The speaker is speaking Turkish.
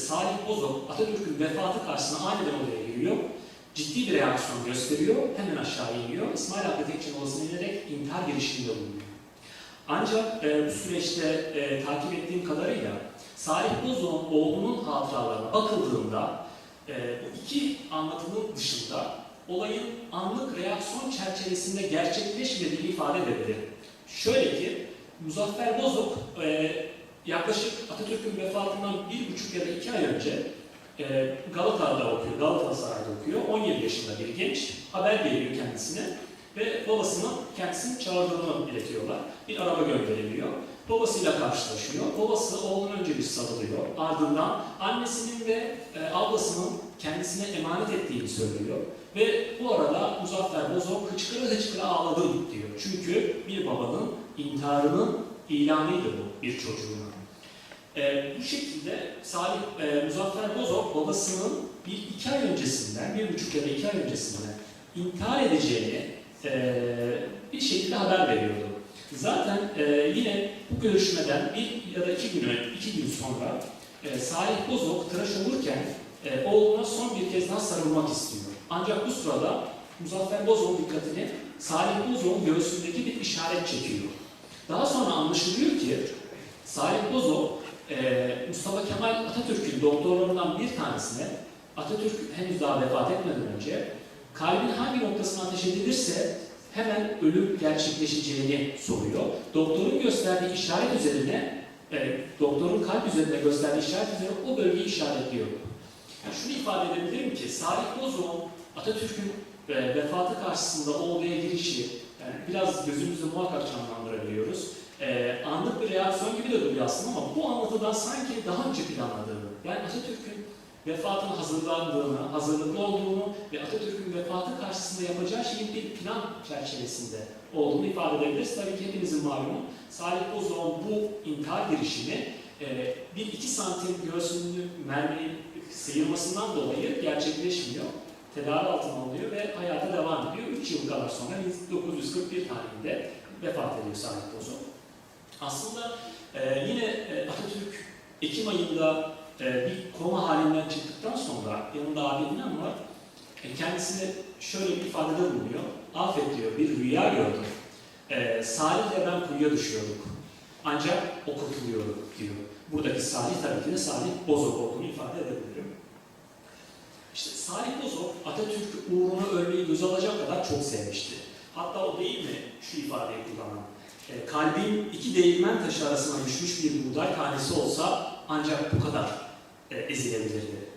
Salih Bozok Atatürk'ün vefatı karşısında aniden odaya giriyor. Ciddi bir reaksiyon gösteriyor. Hemen aşağı iniyor. İsmail Hakkı Tekçin Ovası'na inerek intihar girişiminde bulunuyor. Ancak e, bu süreçte e, takip ettiğim kadarıyla Salih Bozok'un oğlunun hatıralarına bakıldığında e, bu iki anlatının dışında olayın anlık reaksiyon çerçevesinde gerçekleşmediğini ifade edebilirim. Şöyle ki Muzaffer Bozok e, yaklaşık Atatürk'ün vefatından bir buçuk ya da iki ay önce e, Galata'da okuyor, Galatasaray'da okuyor. 17 yaşında bir genç. Haber geliyor kendisine ve babasının kendisini çağırdığını iletiyorlar. Bir araba gönderiliyor. Babasıyla karşılaşıyor. Babası oğluna önce bir sarılıyor. Ardından annesinin ve e, ablasının kendisine emanet ettiğini söylüyor. Ve bu arada Muzaffer Bozok hıçkıra hıçkıra ağladım diyor. Çünkü bir babanın intiharının ilanıydı bu bir çocuğuna. Ee, bu şekilde Salih e, Muzaffer Bozok babasının bir iki ay öncesinden, bir buçuk ya da iki ay öncesinden intihar edeceğini e, bir şekilde haber veriyordu. Zaten e, yine bu görüşmeden bir ya da iki gün, iki gün sonra e, Salih Bozok tıraş olurken e, oğluna son bir kez daha sarılmak istiyor. Ancak bu sırada Muzaffer Bozok dikkatini Salih Bozok'un göğsündeki bir işaret çekiyor. Daha sonra anlaşılıyor ki Salih Bozok e, Mustafa Kemal Atatürk'ün doktorlarından bir tanesine Atatürk henüz daha vefat etmeden önce kalbin hangi noktasına ateş edilirse hemen ölüm gerçekleşeceğini soruyor. Doktorun gösterdiği işaret üzerine, e, doktorun kalp üzerinde gösterdiği işaret üzerine o bölgeyi işaretliyor. Yani şunu ifade edebilirim ki Salih Bozok'un Atatürk'ün e, vefatı karşısında o olaya girişi, yani biraz gözümüzde muhakkak canlandırabiliyoruz. E, anlık bir reaksiyon gibi de duruyor aslında ama bu anlatıdan sanki daha önce planladığını, yani Atatürk'ün vefatına hazırlandığını, hazırlıklı olduğunu ve Atatürk'ün vefatı karşısında yapacağı şeyin bir plan çerçevesinde olduğunu ifade edebiliriz. Tabii ki hepimizin malumu Salih Bozok'un bu intihar girişimi e, bir iki santim göğsünün mermi sıyırmasından dolayı gerçekleşmiyor. Tedavi altına alınıyor ve hayata devam ediyor. 3 yıl kadar sonra 1941 tarihinde vefat ediyor Salih Bozok. Aslında e, yine e, Atatürk Ekim ayında e, bir koma halinden çıktıktan sonra yanında abi var. E, kendisine şöyle bir ifadede bulunuyor. Afet diyor bir rüya gördüm. E, Salih'le ben kuyuya düşüyorduk. Ancak o kurtuluyordu diyor. Buradaki Salih tabii ki de Salih Bozok olduğunu ifade edebilirim. İşte Salih Bozok Atatürk uğruna ölmeyi göze alacak kadar çok sevmişti. Hatta o değil mi şu ifadeyi kullanan? E, kalbin iki değirmen taşı arasına düşmüş bir buğday tanesi olsa ancak bu kadar e, ezilebilirdi